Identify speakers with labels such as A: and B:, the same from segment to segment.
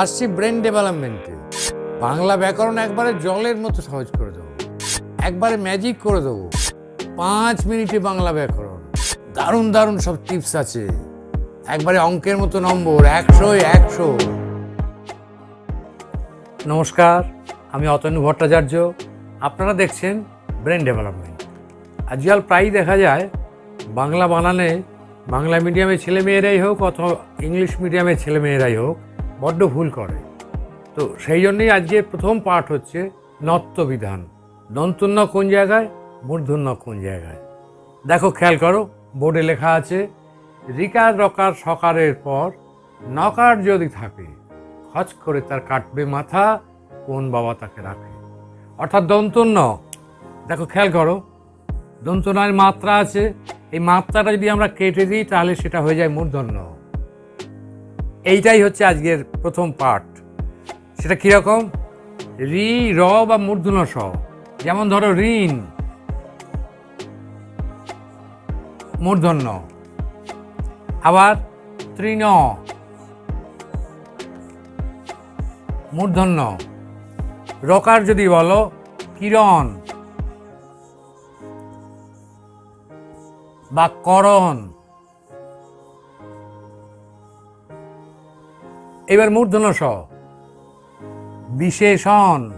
A: আসছি ব্রেন ডেভেলপমেন্টে বাংলা ব্যাকরণ একবারে জলের মতো সহজ করে দেবো। একবারে ম্যাজিক করে দেবো। পাঁচ মিনিটে বাংলা ব্যাকরণ। দারুণ দারুণ সব টিপস আছে। একবারে অঙ্কের মতো নম্বর, একশো একশো। নমস্কার, আমি অতনু ভট্টাচার্য। আপনারা দেখছেন ব্রেন ডেভেলপমেন্ট আজকাল প্রায়ই দেখা যায়, বাংলা বানানে বাংলা মিডিয়ামের ছেলেমেয়েরাই হোক অথবা ইংলিশ মিডিয়ামের ছেলেমেয়েরাই হোক বড্ড ভুল করে। তো সেই জন্যই আজকে প্রথম পাঠ হচ্ছে নত্যবিধান দন্তন্য কোন জায়গায়? মূর্ধন্য কোন জায়গায়? দেখো, খেয়াল করো, বোর্ডে লেখা আছে, রিকার রকার সকারের পর নকার যদি থাকে, খচ করে তার কাটবে মাথা, কোন বাবা তাকে রাখে? অর্থাৎ দন্তন্য দেখো, খেয়াল করো দন্তনার মাত্রা আছে। এই মাত্রাটা যদি আমরা কেটে দিই, তাহলে সেটা হয়ে যায় মূর্ধন্য। এইটাই হচ্ছে আজকের প্রথম পার্ট সেটা কীরকম? রি, র বা মূর্ধন্য স। যেমন ধরো ঋণ, মূর্ধন্য। আবার তৃণ, মূর্ধন্য। রকার যদি বলো, কিরণ, বা করণ। এবার মূর্ধন্য স বিশেষণ।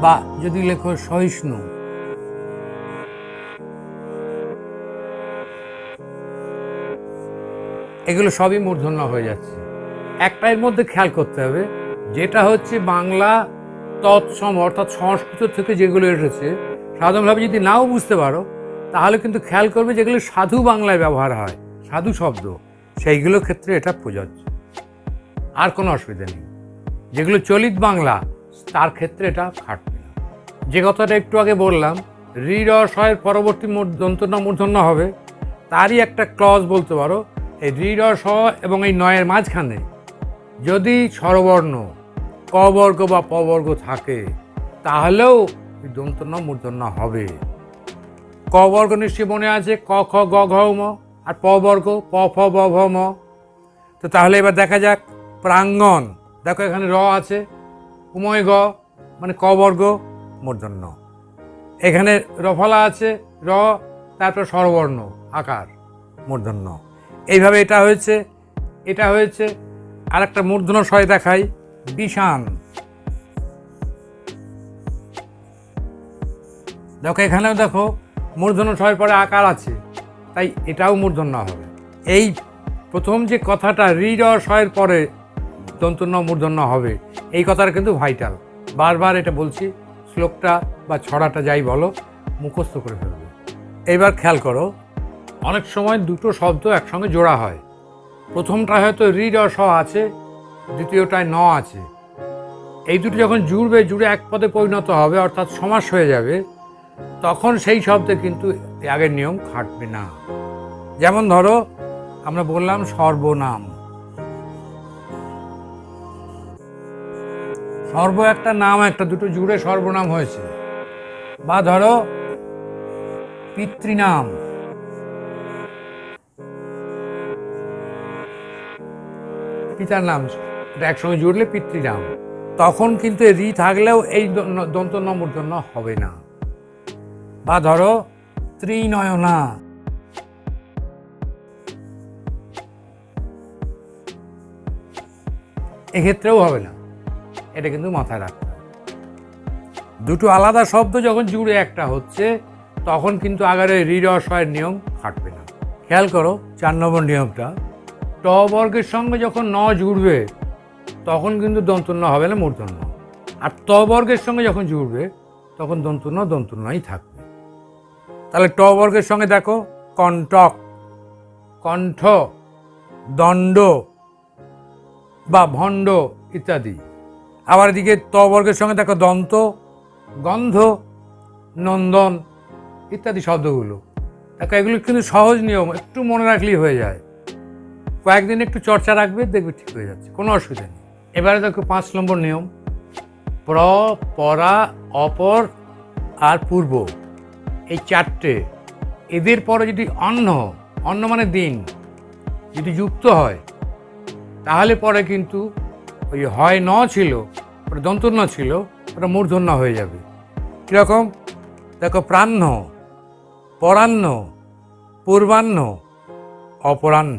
A: বা যদি লেখো সহিষ্ণু। এগুলো সবই মূর্ধন্য হয়ে যাচ্ছে। একটা এর মধ্যে খেয়াল করতে হবে, যেটা হচ্ছে বাংলা তৎসম অর্থাৎ সংস্কৃত থেকে যেগুলো এসেছে, সাধারণভাবে যদি নাও বুঝতে পারো তাহলে কিন্তু খেয়াল করবে যেগুলো সাধু বাংলায় ব্যবহার হয়, সাধু শব্দ। সেইগুলোর ক্ষেত্রে এটা প্রযোজ্য। আর কোনো অসুবিধা নেই। যেগুলো চলিত বাংলা, তার ক্ষেত্রে এটা খাটবে না। যে কথাটা একটু আগে বললাম রি রসয়ের পরবর্তী দন্তন্য মূর্ধন্য হবে। তারই একটা ক্লজ বলতে পারো, এই রি এবং এই নয়ের মাঝখানে যদি স্বরবর্ণ কবর্গ বা পবর্গ থাকে, তাহলেও দন্তন্য মূর্ধন্য হবে। ক বর্গ নিশ্চয়ই মনে আছে, ক, খ, গ, ঘ ম, আর প বর্গ, প, ফ, ব ভ ম। তো তাহলে এবার দেখা যাক প্রাঙ্গণ। দেখো এখানে র আছে, উময় গ মানে ক বর্গ মূর্ধন্য। এখানে রফলা আছে, র, তারপর স্বরবর্ণ, আকার, মূর্ধন্য। এইভাবে এটা হয়েছে এটা হয়েছে আর একটা মূর্ধন্য শয় দেখাই, বিষান। দেখো এখানেও দেখো মূর্ধন্য ছয়ের পরে আকার আছে, তাই এটাও মূর্ধন্য হবে। এই প্রথম যে কথাটা রি র শয়ের পরে দন্তন্য মূর্ধন্য হবে, এই কথাটা কিন্তু ভাইটাল বারবার এটা বলছি, শ্লোকটা বা ছড়াটা যাই বলো, মুখস্থ করে ফেলবে। এবার খেয়াল করো, অনেক সময় দুটো শব্দ একসঙ্গে জোড়া হয়। প্রথমটা হয়তো র স আছে, দ্বিতীয়টায় ন আছে। এই দুটো যখন জুড়বে, জুড়ে এক পদে পরিণত হবে, অর্থাৎ সমাস হয়ে যাবে তখন সেই শব্দে কিন্তু আগের নিয়ম খাটবে না। যেমন ধরো, আমরা বললাম সর্বনাম। সর্ব একটা নাম, একটা দুটো জুড়ে সর্বনাম হয়েছে। বা ধরো, পিতৃনাম। পিতার নাম একসঙ্গে জুড়লে পিতৃনাম। তখন কিন্তু রি থাকলেও এই দন্ত নম্বর জন্য হবে না। বা ধরো ত্রিনয়না। এক্ষেত্রেও হবে না। এটা কিন্তু মাথায় রাখতে হবে। দুটো আলাদা শব্দ যখন জুড়ে একটা হচ্ছে, তখন কিন্তু আগারে রিরসয়ের নিয়ম খাটবে না। খেয়াল করো, চার নম্বর নিয়মটা। ট বর্গের সঙ্গে যখন ন জুড়বে, তখন কিন্তু দন্তন্য হবে না, মূর্ধন্য। আর ত বর্গের সঙ্গে যখন জুড়বে, তখন দন্তন্য দন্তন্যই থাকবে। তাহলে ট বর্গের সঙ্গে দেখো কণ্টক কণ্ঠ, দণ্ড বা ভণ্ড ইত্যাদি। আবার এদিকে ত বর্গের সঙ্গে দেখো দন্ত, গন্ধ, নন্দন ইত্যাদি শব্দগুলো। দেখো, এগুলো কিন্তু সহজ নিয়ম, একটু মনে রাখলেই হয়ে যায়। কয়েকদিন একটু চর্চা রাখবে, দেখবে ঠিক হয়ে যাচ্ছে, কোনো অসুবিধা নেই। এবারে দেখো পাঁচ নম্বর নিয়ম, প্র, পরা, অপর আর পূর্ব। এই চারটে। এদের পরে যদি অন্ন অন্ন মানে দিন, যদি যুক্ত হয়, তাহলে পরে কিন্তু ওই হয় ন ছিল ওটা দন্তন্য ছিল ওটা মূর্ধন্য হয়ে যাবে। কীরকম? দেখো প্রাহ্ন পরাহ্ন পূর্বাহ্ন অপরাহ্ন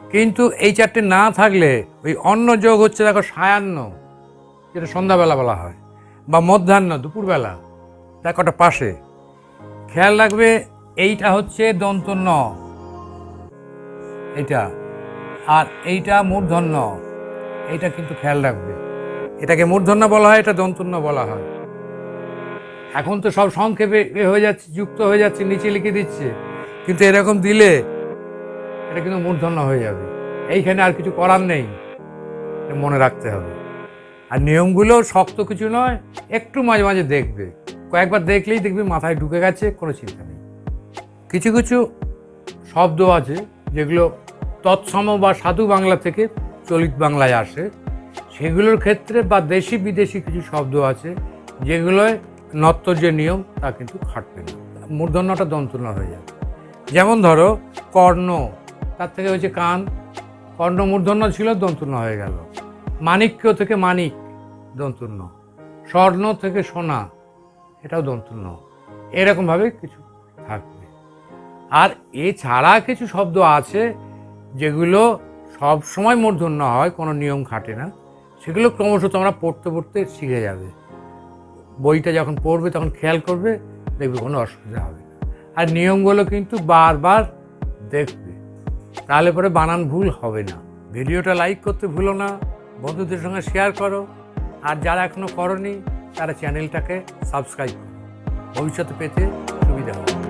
A: কিন্তু এই চারটে না থাকলে ওই অন্ন যোগ হচ্ছে দেখো সায়ান্ন, যেটা সন্ধ্যাবেলা বলা হয়, বা মধ্যাহ্ন, দুপুরবেলা, দেখো ওটা পাশে। খেয়াল রাখবে, এইটা হচ্ছে দন্ত ন এটা আর এইটা মূর্ধন্য। এইটা কিন্তু খেয়াল রাখবে। এটাকে মূর্ধন্য বলা হয়, এটা দন্তন্য বলা হয়। এখন তো সব সংক্ষেপে হয়ে যাচ্ছে, যুক্ত হয়ে যাচ্ছে, নিচে লিখে দিচ্ছে। কিন্তু এরকম দিলে এটা কিন্তু মূর্ধন্য হয়ে যাবে। এইখানে আর কিছু করার নেই। মনে রাখতে হবে। আর নিয়মগুলো শক্ত কিছু নয়, একটু মাঝে মাঝে দেখবে। কয়েকবার দেখলেই দেখবে মাথায় ঢুকে গেছে, কোনো চিন্তা নেই। কিছু কিছু শব্দ আছে যেগুলো তৎসম বা সাধু বাংলা থেকে চলিত বাংলায় আসে। সেগুলোর ক্ষেত্রে বা দেশি বিদেশি কিছু শব্দ আছে যেগুলোয় নত্তর যে নিয়ম তা কিন্তু খাটবে না। মূর্ধন্যটা দন্তন্য হয়ে যাবে। যেমন ধরো, কর্ণ, তার থেকে হয়েছে কান। কর্ণ মূর্ধন্য ছিল দন্তন্য হয়ে গেল। মাণিক্য থেকে মানিক দন্তন্য স্বর্ণ থেকে সোনা। এটাও দন্তন্য এরকমভাবে কিছু থাকবে। আর এছাড়া কিছু শব্দ আছে যেগুলো সব সময় মূর্ধন্য হয়, কোনো নিয়ম খাটে না। সেগুলো ক্রমশ তোমরা পড়তে পড়তে শিখে যাবে। বইটা যখন পড়বে তখন খেয়াল করবে, দেখবে কোনো অসুবিধা হবে না। আর নিয়মগুলো কিন্তু বারবার দেখবে। তাহলে পরে বানান ভুল হবে না। ভিডিওটা লাইক করতে ভুলো না, বন্ধুদের সঙ্গে শেয়ার করো। আর যারা এখনও করনি তারা চ্যানেলটাকে সাবস্ক্রাইব করুন। ভবিষ্যতে পেতে সুবিধা হবে।